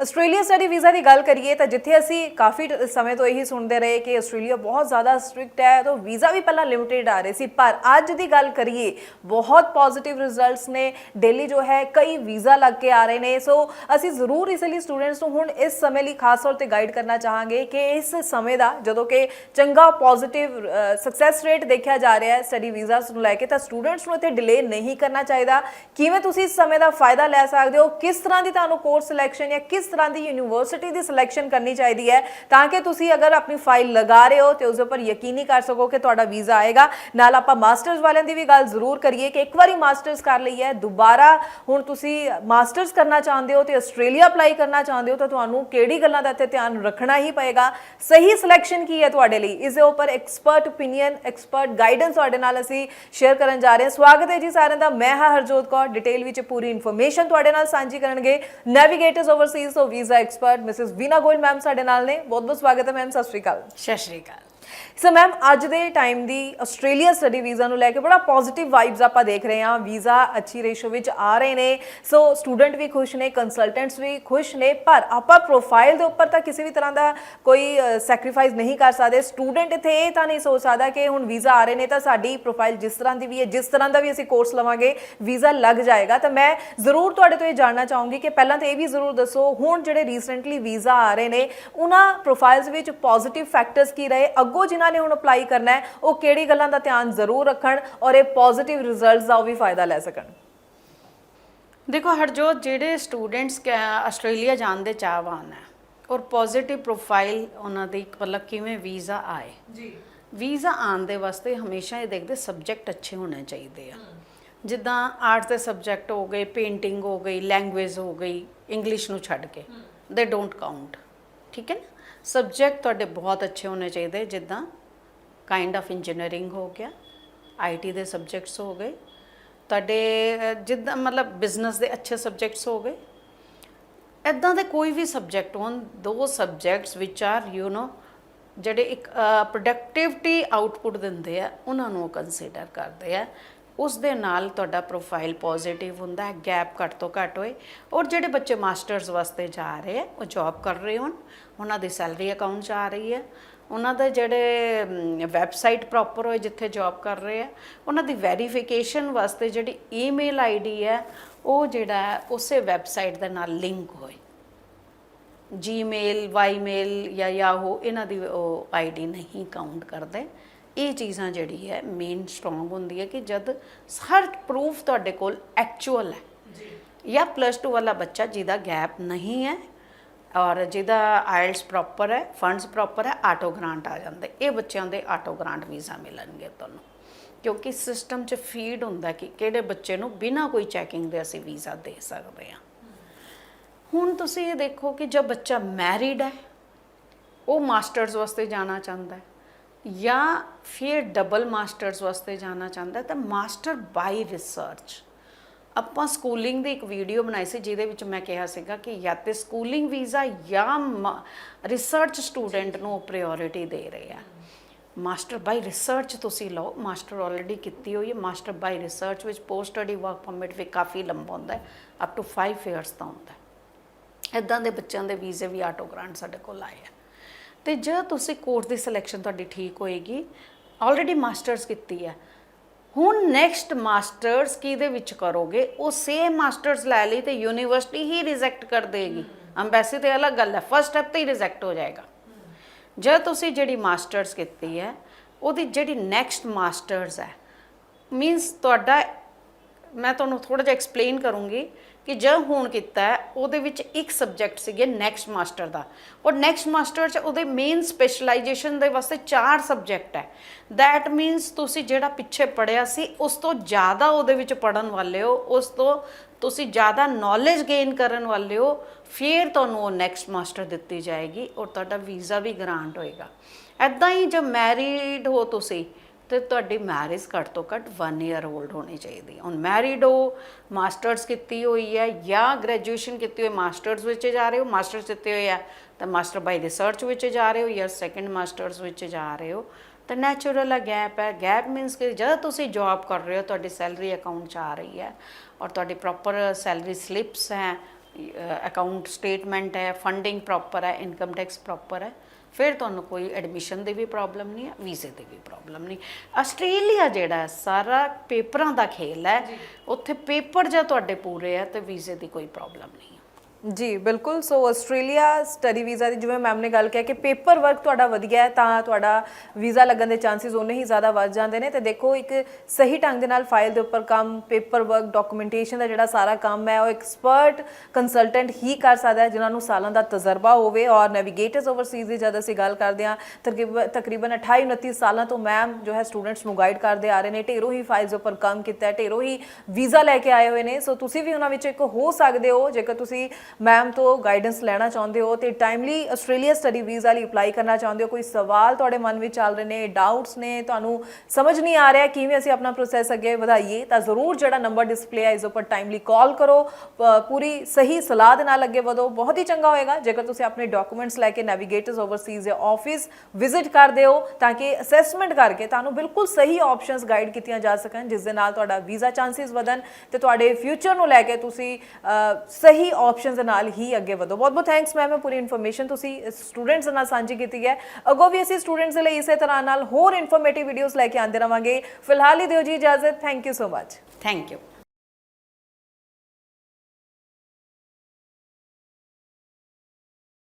Australia study visa ਦੀ ਗੱਲ ਕਰੀਏ ਤਾਂ ਜਿੱਥੇ ਅਸੀਂ ਕਾਫੀ ਸਮੇਂ ਤੋਂ ਇਹੀ ਸੁਣਦੇ ਰਹੇ ਕਿ ਆਸਟ੍ਰੇਲੀਆ ਬਹੁਤ ਜ਼ਿਆਦਾ ਸਟ੍ਰਿਕਟ ਹੈ, ਤਾਂ ਵੀਜ਼ਾ ਵੀ ਪਹਿਲਾਂ ਲਿਮਿਟਿਡ ਆ ਰਹੇ ਸੀ। ਪਰ ਅੱਜ ਦੀ ਗੱਲ ਕਰੀਏ, ਬਹੁਤ ਪੋਜ਼ਿਟਿਵ ਰਿਜ਼ਲਟਸ ਨੇ। ਡੇਲੀ ਜੋ ਹੈ, ਕਈ ਵੀਜ਼ਾ ਲੱਗ ਕੇ ਆ ਰਹੇ ਨੇ। ਸੋ ਅਸੀਂ ਜ਼ਰੂਰ ਇਸ ਲਈ ਸਟੂਡੈਂਟਸ ਨੂੰ ਹੁਣ ਇਸ ਸਮੇਂ ਲਈ ਖਾਸ ਤੌਰ ਤੇ ਗਾਈਡ ਕਰਨਾ ਚਾਹਾਂਗੇ ਕਿ ਇਸ ਸਮੇਂ ਦਾ ਜਦੋਂ ਕਿ ਚੰਗਾ ਪੋਜ਼ਿਟਿਵ ਸਕਸੈਸ ਰੇਟ ਦੇਖਿਆ ਜਾ ਰਿਹਾ ਹੈ ਸਟੱਡੀ ਵੀਜ਼ਾਸ ਨੂੰ ਲੈ ਕੇ, ਤਾਂ ਸਟੂਡੈਂਟਸ ਨੂੰ ਇੱਥੇ ਡਿਲੇ ਨਹੀਂ ਕਰਨਾ ਚਾਹੀਦਾ। ਕਿਵੇਂ ਤੁਸੀਂ ਇਸ ਸਮੇਂ ਦਾ ਫਾਇਦਾ ਲੈ ਸਕਦੇ ਹੋ? ਕਿਸ ਤਰ੍ਹਾਂ ਦੀ ਤੁਹਾਨੂੰ ਕੋਰਸ ਸਿਲੈਕਸ਼ਨ ਜਾਂ ਕਿਸ ਤਰ੍ਹਾਂ ਦੀ ਯੂਨੀਵਰਸਿਟੀ ਦੀ ਸਿਲੈਕਸ਼ਨ ਕਰਨੀ ਚਾਹੀਦੀ ਹੈ ਤਾਂ ਕਿ ਤੁਸੀਂ ਅਗਰ ਆਪਣੀ ਫਾਈਲ ਲਗਾ ਰਹੇ ਹੋ ਤੇ ਉਸ ਉੱਪਰ ਯਕੀਨੀ ਕਰ ਸਕੋ ਕਿ ਤੁਹਾਡਾ ਵੀਜ਼ਾ ਆਏਗਾ। ਨਾਲ ਆਪਾਂ ਮਾਸਟਰਸ ਵਾਲਿਆਂ ਦੀ ਵੀ ਗੱਲ ਜ਼ਰੂਰ ਕਰੀਏ ਕਿ ਇੱਕ ਵਾਰੀ ਮਾਸਟਰਸ ਕਰ ਲਈ ਹੈ, ਦੁਬਾਰਾ ਹੁਣ ਤੁਸੀਂ ਮਾਸਟਰਸ ਕਰਨਾ ਚਾਹੁੰਦੇ ਹੋ ਤੇ ਆਸਟ੍ਰੇਲੀਆ ਅਪਲਾਈ ਕਰਨਾ ਚਾਹੁੰਦੇ ਹੋ ਤਾਂ ਤੁਹਾਨੂੰ ਕਿਹੜੀ ਗੱਲਾਂ ਦਾ ਇੱਥੇ ਧਿਆਨ ਰੱਖਣਾ ਹੀ ਪਏਗਾ। ਸਹੀ ਸਿਲੈਕਸ਼ਨ ਕੀ ਹੈ ਤੁਹਾਡੇ ਲਈ? ਇਸ ਦੇ ਉੱਪਰ ਐਕਸਪਰਟ ਓਪੀਨੀਅਨ ਐਕਸਪਰਟ ਗਾਈਡੈਂਸ ਤੁਹਾਡੇ ਨਾਲ ਅਸੀਂ ਸ਼ੇਅਰ ਕਰਨ ਜਾ ਰਹੇ ਹਾਂ। ਸਵਾਗਤ ਹੈ ਜੀ ਸਾਰਿਆਂ ਦਾ। ਮੈਂ ਹਾਂ ਹਰਜੋਤ ਕੌਰ। ਡਿਟੇਲ ਵਿੱਚ ਪੂਰੀ ਇਨਫੋਰਮੇਸ਼ਨ ਤੁਹਾਡੇ ਨਾਲ ਸਾਂਝੀ ਕਰਨਗੇ ਨੈਵੀਗੇਟਰਸ ਓਵਰਸੀਜ਼ ਤੋਂ visa expert Mrs Veena Goyal ma'am ਸਾਡੇ ਨਾਲ ਨੇ। ਬਹੁਤ ਬਹੁਤ ਸਵਾਗਤ ਹੈ ਮੈਮ, ਸਤਿ ਸ਼੍ਰੀ ਅਕਾਲ। ਸਤਿ ਸ਼੍ਰੀ ਅਕਾਲ। ਸੋ ਮੈਮ ਅੱਜ ਦੇ ਟਾਈਮ ਦੀ ਆਸਟ੍ਰੇਲੀਆ ਸਟੱਡੀ ਵੀਜ਼ਾ ਨੂੰ ਲੈ ਕੇ ਬੜਾ ਪੋਜ਼ਿਟਿਵ ਵਾਈਬਸ ਆਪਾਂ ਦੇਖ ਰਹੇ ਹਾਂ। ਵੀਜ਼ਾ ਅੱਛੀ ਰੇਸ਼ੋ ਵਿੱਚ ਆ ਰਹੇ ਨੇ। ਸੋ ਸਟੂਡੈਂਟ ਵੀ ਖੁਸ਼ ਨੇ ਕੰਸਲਟੈਂਟਸ ਵੀ ਖੁਸ਼ ਨੇ। ਪਰ ਆਪਾਂ ਪ੍ਰੋਫਾਈਲ ਦੇ ਉੱਪਰ ਤਾਂ ਕਿਸੇ ਵੀ ਤਰ੍ਹਾਂ ਦਾ ਕੋਈ ਸੈਕਰੀਫਾਈਸ ਨਹੀਂ ਕਰ ਸਕਦੇ। ਸਟੂਡੈਂਟ ਇੱਥੇ ਇਹ ਤਾਂ ਨਹੀਂ ਸੋਚ ਸਕਦਾ ਕਿ ਹੁਣ ਵੀਜ਼ਾ ਆ ਰਹੇ ਨੇ ਤਾਂ ਸਾਡੀ ਪ੍ਰੋਫਾਈਲ ਜਿਸ ਤਰ੍ਹਾਂ ਦੀ ਵੀ ਹੈ, ਜਿਸ ਤਰ੍ਹਾਂ ਦਾ ਵੀ ਅਸੀਂ ਕੋਰਸ ਲਵਾਂਗੇ ਵੀਜ਼ਾ ਲੱਗ ਜਾਏਗਾ। ਤਾਂ ਮੈਂ ਜ਼ਰੂਰ ਤੁਹਾਡੇ ਤੋਂ ਇਹ ਜਾਣਨਾ ਚਾਹੂੰਗੀ ਕਿ ਪਹਿਲਾਂ ਤਾਂ ਇਹ ਵੀ ਜ਼ਰੂਰ ਦੱਸੋ, ਹੁਣ ਜਿਹੜੇ ਰੀਸੈਂਟਲੀ ਵੀਜ਼ਾ ਆ ਰਹੇ ਨੇ, ਉਹਨਾਂ ਪ੍ਰੋਫਾਈਲਸ ਵਿੱਚ ਪੋਜ਼ਿਟਿਵ ਫੈਕਟਰਸ ਕੀ ਰਹੇ? ਅੱਗੋਂ ਜਿਨ੍ਹਾਂ ਨੇ ਹੁਣ ਅਪਲਾਈ ਕਰਨਾ ਹੈ ਉਹ ਕਿਹੜੀ ਗੱਲਾਂ ਦਾ ਧਿਆਨ ਜ਼ਰੂਰ ਰੱਖਣ ਔਰ ਇਹ ਪੋਜ਼ਿਟਿਵ ਰਿਜ਼ਲਟਸ ਦਾ ਉਹ ਵੀ ਫਾਇਦਾ ਲੈ ਸਕਣ। ਦੇਖੋ ਹਰਜੋਤ ਜਿਹੜੇ ਸਟੂਡੈਂਟਸ ਆਸਟ੍ਰੇਲੀਆ ਜਾਣ ਦੇ ਚਾਹਵਾਨ ਹੈ ਔਰ ਪੋਜ਼ਿਟਿਵ ਪ੍ਰੋਫਾਈਲ ਉਹਨਾਂ ਦੀ ਮਤਲਬ ਕਿਵੇਂ ਵੀਜ਼ਾ ਆਏ। ਜੀ। ਵੀਜ਼ਾ ਆਉਣ ਦੇ ਵਾਸਤੇ ਹਮੇਸ਼ਾ ਇਹ ਦੇਖਦੇ ਸਬਜੈਕਟ ਅੱਛੇ ਹੋਣੇ ਚਾਹੀਦੇ ਆ। ਜਿੱਦਾਂ ਆਰਟਸ ਦੇ ਸਬਜੈਕਟ ਹੋ ਗਏ ਪੇਂਟਿੰਗ ਹੋ ਗਈ ਲੈਂਗੁਏਜ ਹੋ ਗਈ ਇੰਗਲਿਸ਼ ਨੂੰ ਛੱਡ ਕੇ। ਦੇ ਡੋਂਟ ਕਾਊਂਟ ਠੀਕ ਹੈ ਨਾ? ਸਬਜੈਕਟ ਤੁਹਾਡੇ ਬਹੁਤ ਅੱਛੇ ਹੋਣੇ ਚਾਹੀਦੇ, ਜਿੱਦਾਂ ਕਾਈਂਡ ਆਫ ਇੰਜੀਨੀਅਰਿੰਗ ਹੋ ਗਿਆ ਆਈਟੀ ਦੇ ਸਬਜੈਕਟਸ ਹੋ ਗਏ, ਤੁਹਾਡੇ ਜਿੱਦਾਂ ਮਤਲਬ ਬਿਜ਼ਨਸ ਦੇ ਅੱਛੇ ਸਬਜੈਕਟਸ ਹੋ ਗਏ ਇਦਾਂ ਦੇ ਕੋਈ ਵੀ ਸਬਜੈਕਟ ਹੋਣ, ਦੋ ਸਬਜੈਕਟਸ ਵਿਚ ਆਰ ਯੂ نو ਜਿਹੜੇ ਇੱਕ ਪ੍ਰੋਡਕਟਿਵਿਟੀ ਆਊਟਪੁੱਟ ਦਿੰਦੇ ਆ, ਉਹਨਾਂ ਨੂੰ ਕੰਸੀਡਰ ਕਰਦੇ ਆ। ਉਸ ਦੇ ਨਾਲ ਤੁਹਾਡਾ ਪ੍ਰੋਫਾਈਲ ਪੋਜ਼ਿਟਿਵ ਹੁੰਦਾ ਹੈ ਗੈਪ ਘੱਟ ਤੋਂ ਘੱਟ ਹੋਏ। ਔਰ ਜਿਹੜੇ ਬੱਚੇ ਮਾਸਟਰਸ ਵਾਸਤੇ ਜਾ ਰਹੇ ਆ ਉਹ ਜੌਬ ਕਰ ਰਹੇ ਹੋਣ, ਉਹਨਾਂ ਦੀ ਸੈਲਰੀ ਅਕਾਊਂਟ 'ਚ ਆ ਰਹੀ ਹੈ। ਉਹਨਾਂ ਦੇ ਜਿਹੜੇ ਵੈਬਸਾਈਟ ਪ੍ਰੋਪਰ ਹੋਏ ਜਿੱਥੇ ਜੌਬ ਕਰ ਰਹੇ ਆ ਉਹਨਾਂ ਦੀ ਵੈਰੀਫਿਕੇਸ਼ਨ ਵਾਸਤੇ ਜਿਹੜੀ ਈਮੇਲ ਆਈਡੀ ਹੈ, ਉਹ ਜਿਹੜਾ ਉਸੇ ਵੈਬਸਾਈਟ ਦੇ ਨਾਲ ਲਿੰਕ ਹੋਏ। ਜੀਮੇਲ ਵਾਈਮੇਲ ਜਾਂ ਯਾਹੂ ਇਹਨਾਂ ਦੀ ਉਹ ਆਈਡੀ ਨਹੀਂ ਕਾਊਂਟ ਕਰਦੇ। ਇਹ ਚੀਜ਼ਾਂ ਜਿਹੜੀ ਹੈ ਮੇਨ ਸਟਰੋਂਗ ਹੁੰਦੀ ਹੈ ਕਿ ਜਦ ਹਰ ਪ੍ਰੂਫ ਤੁਹਾਡੇ ਕੋਲ ਐਕਚੁਅਲ ਹੈ। ਜੀ। ਜਾਂ ਪਲੱਸ 2 ਵਾਲਾ ਬੱਚਾ ਜਿਹਦਾ ਗੈਪ ਨਹੀਂ ਹੈ ਔਰ ਜਿਹਦਾ ਆਇਲਸ ਪ੍ਰੋਪਰ ਹੈ ਫੰਡਸ ਪ੍ਰੋਪਰ ਹੈ ਆਟੋ ਗ੍ਰਾਂਟ ਆ ਜਾਂਦੇ ਇਹ ਬੱਚਿਆਂ ਦੇ ਆਟੋ ਗ੍ਰਾਂਟ ਵੀਜ਼ਾ ਮਿਲਣਗੇ ਤੁਹਾਨੂੰ। ਕਿਉਂਕਿ ਸਿਸਟਮ 'ਚ ਫੀਡ ਹੁੰਦਾ ਕਿ ਕਿਹੜੇ ਬੱਚੇ ਨੂੰ ਬਿਨਾਂ ਕੋਈ ਚੈਕਿੰਗ ਦੇ ਅਸੀਂ ਵੀਜ਼ਾ ਦੇ ਸਕਦੇ ਹਾਂ। ਹੁਣ ਤੁਸੀਂ ਇਹ ਦੇਖੋ ਕਿ ਜਦ ਬੱਚਾ ਮੈਰਿਡ ਹੈ ਉਹ ਮਾਸਟਰਸ ਵਾਸਤੇ ਜਾਣਾ ਚਾਹੁੰਦਾ ਹੈ। ਜਾਂ ਫਿਰ ਡਬਲ ਮਾਸਟਰਸ ਵਾਸਤੇ ਜਾਣਾ ਚਾਹੁੰਦਾ, ਤਾਂ ਮਾਸਟਰ ਬਾਈ ਰਿਸਰਚ ਆਪਾਂ ਸਕੂਲਿੰਗ ਦੀ ਇੱਕ ਵੀਡੀਓ ਬਣਾਈ ਸੀ, ਜਿਹਦੇ ਵਿੱਚ ਮੈਂ ਕਿਹਾ ਸੀਗਾ ਕਿ ਜਾਂ ਤੇ ਸਕੂਲਿੰਗ ਵੀਜ਼ਾ ਜਾਂ ਰਿਸਰਚ ਸਟੂਡੈਂਟ ਨੂੰ ਪ੍ਰਾਇੋਰਟੀ ਦੇ ਰਹੇ ਆ। ਮਾਸਟਰ ਬਾਈ ਰਿਸਰਚ ਤੁਸੀਂ ਲਓ ਮਾਸਟਰ ਆਲਰੇਡੀ ਕੀਤੀ ਹੋਈ ਹੈ ਮਾਸਟਰ ਬਾਈ ਰਿਸਰਚ ਵਿੱਚ ਪੋਸਟ ਸਟੱਡੀ ਵਰਕ ਪਰਮਿਟ ਵੀ ਕਾਫੀ ਲੰਬਾ ਹੁੰਦਾ ਹੈ ਅਪ ਟੂ 5 ਇਅਰਸ ਦਾ ਹੁੰਦਾ ਹੈ। ਇਦਾਂ ਦੇ ਬੱਚਿਆਂ ਦੇ ਵੀਜ਼ੇ ਵੀ ਆਟੋ ਗ੍ਰਾਂਟ ਸਾਡੇ ਕੋਲ ਆਏ ਆ। ਤੇ ਜਦ ਤੁਸੀਂ ਕੋਰਸ ਦੀ ਸਿਲੈਕਸ਼ਨ ਤੁਹਾਡੀ ਠੀਕ ਹੋਏਗੀ ਆਲਰੇਡੀ ਮਾਸਟਰਸ ਕੀਤੀ ਹੈ। ਹੁਣ ਨੈਕਸਟ ਮਾਸਟਰਸ ਕਿਹਦੇ ਵਿੱਚ ਕਰੋਗੇ? ਉਹ ਸੇਮ ਮਾਸਟਰਸ ਲੈ ਲਈ ਤੇ ਯੂਨੀਵਰਸਿਟੀ ਹੀ ਰਿਜੈਕਟ ਕਰ ਦੇਗੀ। ਅੰਬੈਸੀ ਤੇ ਅਲੱਗ ਗੱਲ ਹੈ ਫਸਟ ਸਟੈਪ ਤੇ ਹੀ ਰਿਜੈਕਟ ਹੋ ਜਾਏਗਾ। ਜਦ ਤੁਸੀਂ ਜਿਹੜੀ ਮਾਸਟਰਸ ਕੀਤੀ ਹੈ, ਉਹਦੀ ਜਿਹੜੀ ਨੈਕਸਟ ਮਾਸਟਰਸ ਹੈ ਮੀਨਸ ਤੁਹਾਡਾ, ਮੈਂ ਤੁਹਾਨੂੰ ਥੋੜਾ ਜਿਹਾ ਐਕਸਪਲੇਨ ਕਰੂੰਗੀ ਕਿ ਜ ਹੁਣ ਕੀਤਾ ਉਹਦੇ ਵਿੱਚ ਇੱਕ ਸਬਜੈਕਟ ਸੀਗੇ ਨੈਕਸਟ ਮਾਸਟਰ ਦਾ। ਔਰ ਨੈਕਸਟ ਮਾਸਟਰ ਚ ਉਹਦੇ ਮੇਨ ਸਪੈਸ਼ਲਾਈਜੇਸ਼ਨ ਦੇ ਵਾਸਤੇ ਚਾਰ ਸਬਜੈਕਟ ਹੈ। ਥੈਟ ਮੀਨਸ ਤੁਸੀਂ ਜਿਹੜਾ ਪਿੱਛੇ ਪੜਿਆ ਸੀ, ਉਸ ਤੋਂ ਜ਼ਿਆਦਾ ਉਹਦੇ ਵਿੱਚ ਪੜਨ ਵਾਲੇ ਹੋ, ਉਸ ਤੋਂ ਤੁਸੀਂ ਜ਼ਿਆਦਾ ਨੌਲੇਜ ਗੇਨ ਕਰਨ ਵਾਲੇ ਹੋ, ਫਿਰ ਤੁਹਾਨੂੰ ਉਹ ਨੈਕਸਟ ਮਾਸਟਰ ਦਿੱਤੀ ਜਾਏਗੀ ਔਰ ਤੁਹਾਡਾ ਵੀਜ਼ਾ ਵੀ ਗ੍ਰਾਂਟ ਹੋਏਗਾ। ਐਦਾਂ ਹੀ ਜਦ ਮੈਰਿਡ ਹੋ ਤੁਸੀਂ ਤੇ ਤੁਹਾਡੀ ਮੈਰਿਜ ਘੱਟ ਤੋਂ ਘੱਟ 1 ਇਅਰ 올ਡ ਹੋਣੀ ਚਾਹੀਦੀ ਹੈ। ਹੁਣ ਮੈਰਿਡ ਹੋ ਮਾਸਟਰਸ ਕੀਤੀ ਹੋਈ ਹੈ ਜਾਂ ਗ੍ਰੈਜੂਏਸ਼ਨ ਕੀਤੀ ਹੋਈ ਮਾਸਟਰਸ ਵਿੱਚ ਜਾ ਰਹੇ ਹੋ ਮਾਸਟਰਸ ਦਿੱਤੇ ਹੋਏ ਹੈ ਤਾਂ ਮਾਸਟਰ ਬਾਈ ਰਿਸਰਚ ਵਿੱਚ ਜਾ ਰਹੇ ਹੋ ਜਾਂ ਸੈਕੰਡ ਮਾਸਟਰਸ ਵਿੱਚ ਜਾ ਰਹੇ ਹੋ, ਤਾਂ ਨੈਚੁਰਲ ਆ ਗੈਪ ਹੈ ਗੈਪ ਮੀਨਸ ਕਿ ਜਦੋਂ ਤੁਸੀਂ ਜੌਬ ਕਰ ਰਹੇ ਹੋ, ਤੁਹਾਡੀ ਸੈਲਰੀ ਅਕਾਊਂਟ 'ਚ ਆ ਰਹੀ ਹੈ ਔਰ ਤੁਹਾਡੀ ਪ੍ਰੋਪਰ ਸੈਲਰੀ ਸਲਿੱਪਸ ਹੈ ਅਕਾਊਂਟ ਸਟੇਟਮੈਂਟ ਹੈ ਫੰਡਿੰਗ ਪ੍ਰੋਪਰ ਹੈ ਇਨਕਮ ਟੈਕਸ ਪ੍ਰੋਪਰ ਹੈ ਫਿਰ ਤੁਹਾਨੂੰ ਕੋਈ ਐਡਮਿਸ਼ਨ ਦੀ ਵੀ ਪ੍ਰੋਬਲਮ ਨਹੀਂ ਹੈ ਵੀਜ਼ੇ ਦੀ ਵੀ ਪ੍ਰੋਬਲਮ ਨਹੀਂ। ਆਸਟ੍ਰੇਲੀਆ ਜਿਹੜਾ ਸਾਰਾ ਪੇਪਰਾਂ ਦਾ ਖੇਲ ਹੈ। ਉੱਥੇ ਪੇਪਰ ਜੇ ਤੁਹਾਡੇ ਪੂਰੇ ਹੈ ਤੇ ਵੀਜ਼ੇ ਦੀ ਕੋਈ ਪ੍ਰੋਬਲਮ ਨਹੀਂ ਜੀ, ਬਿਲਕੁਲ। ਸੋ ਆਸਟ੍ਰੇਲੀਆ ਸਟੱਡੀ ਵੀਜ਼ਾ ਦੀ ਜਿਵੇਂ ਮੈਮ ਨੇ ਗੱਲ ਕਿਹਾ ਕਿ ਪੇਪਰ ਵਰਕ ਤੁਹਾਡਾ ਵਧੀਆ ਹੈ, ਤਾਂ ਤੁਹਾਡਾ ਵੀਜ਼ਾ ਲੱਗਣ ਦੇ ਚਾਂਸਸ ਉਹਨੇ ਹੀ ਜ਼ਿਆਦਾ ਵੱਧ ਜਾਂਦੇ ਨੇ। ਤੇ ਦੇਖੋ, ਇੱਕ ਸਹੀ ਢੰਗ ਦੇ ਨਾਲ ਫਾਈਲ ਦੇ ਉੱਪਰ ਕੰਮ ਪੇਪਰ ਵਰਕ ਡਾਕੂਮੈਂਟੇਸ਼ਨ ਦਾ ਜਿਹੜਾ ਸਾਰਾ ਕੰਮ ਹੈ, ਉਹ ਐਕਸਪਰਟ ਕੰਸਲਟੈਂਟ ਹੀ ਕਰ ਸਕਦਾ ਹੈ, ਜਿਨ੍ਹਾਂ ਨੂੰ ਸਾਲਾਂ ਦਾ ਤਜਰਬਾ ਹੋਵੇ। ਔਰ ਨੈਵੀਗੇਟਰਸ ਓਵਰਸੀਜ਼ ਦੀ ਜਦ ਅਸੀਂ ਗੱਲ ਕਰਦੇ ਹਾਂ ਤਕਰੀਬਨ ਤਕਰੀਬਨ 28 29 ਸਾਲਾਂ ਤੋਂ ਮੈਮ ਜੋ ਹੈ ਸਟੂਡੈਂਟਸ ਨੂੰ ਗਾਈਡ ਕਰਦੇ ਆ ਰਹੇ ਨੇ। ਢੇਰੋਂ ਹੀ ਫਾਈਲਸ ਉੱਪਰ ਕੰਮ ਕੀਤਾ ਹੈ, ਢੇਰੋਂ ਹੀ ਵੀਜ਼ਾ ਲੈ ਕੇ ਆਏ ਹੋਏ ਨੇ। ਸੋ ਤੁਸੀਂ ਵੀ ਉਹਨਾਂ ਵਿੱਚ ਇੱਕ ਹੋ ਸਕਦੇ ਹੋ। ਜੇਕਰ ਤੁਸੀਂ ਮੈਮ ਤੋਂ ਗਾਈਡੈਂਸ ਲੈਣਾ ਚਾਹੁੰਦੇ ਹੋ ਤੇ ਟਾਈਮਲੀ ਆਸਟ੍ਰੇਲੀਆ ਸਟੱਡੀ ਵੀਜ਼ਾ ਲਈ ਅਪਲਾਈ ਕਰਨਾ ਚਾਹੁੰਦੇ ਹੋ? ਕੋਈ ਸਵਾਲ ਤੁਹਾਡੇ ਮਨ ਵਿੱਚ ਚੱਲ ਰਹੇ ਨੇ ਡਾਊਟਸ ਨੇ? ਤੁਹਾਨੂੰ ਸਮਝ ਨਹੀਂ ਆ ਰਿਹਾ ਕਿਵੇਂ ਅਸੀਂ ਆਪਣਾ ਪ੍ਰੋਸੈਸ ਅੱਗੇ ਵਧਾਈਏ? ਤਾਂ ਜ਼ਰੂਰ ਜਿਹੜਾ ਨੰਬਰ ਡਿਸਪਲੇ ਹੈ ਇਸ ਉੱਪਰ ਟਾਈਮਲੀ ਕਾਲ ਕਰੋ। ਪੂਰੀ ਸਹੀ ਸਲਾਹ ਦੇ ਨਾਲ ਅੱਗੇ ਵਧੋ। ਬਹੁਤ ਹੀ ਚੰਗਾ ਹੋਏਗਾ। ਜੇਕਰ ਤੁਸੀਂ ਆਪਣੇ ਡਾਕੂਮੈਂਟਸ ਲੈ ਕੇ ਨੈਵੀਗੇਟਰਸ ਓਵਰਸੀਜ਼ ਦੇ ਆਫਿਸ ਵਿਜ਼ਿਟ ਕਰਦੇ ਹੋ, ਤਾਂ ਕਿ ਅਸੈਸਮੈਂਟ ਕਰਕੇ ਤੁਹਾਨੂੰ ਬਿਲਕੁਲ ਸਹੀ ਆਪਸ਼ਨਸ ਗਾਈਡ ਕੀਤੀਆਂ ਜਾ ਸਕਣ, ਜਿਸ ਦੇ ਨਾਲ ਤੁਹਾਡਾ ਵੀਜ਼ਾ ਚਾਂਸਸ ਵਧਣ ਤੇ ਤੁਹਾਡੇ ਫਿਊਚਰ ਨੂੰ ਲੈ ਕੇ ਤੁਸੀਂ ਸਹੀ ਆਪਸ਼ਨਸ ਦੇ ਨਾਲ ਹੀ ਅੱਗੇ ਵਧੋ। ਬਹੁਤ ਬਹੁਤ ਥੈਂਕਸ ਮੈਮ ਪੂਰੀ ਇਨਫੋਰਮੇਸ਼ਨ ਤੁਸੀਂ ਸਟੂਡੈਂਟਸ ਨਾਲ ਸਾਂਝੀ ਕੀਤੀ ਹੈ। ਅੱਗੋਂ ਵੀ ਅਸੀਂ ਸਟੂਡੈਂਟਸ ਦੇ ਲਈ ਇਸੇ ਤਰ੍ਹਾਂ ਨਾਲ ਹੋਰ ਇਨਫੋਰਮੇਟਿਵ ਵੀਡੀਓਜ਼ ਲੈ ਕੇ ਆਉਂਦੇ ਰਵਾਂਗੇ। ਫਿਲਹਾਲ ਹੀ ਦਿਓ ਜੀ ਇਜਾਜ਼ਤ। Thank you so much thank you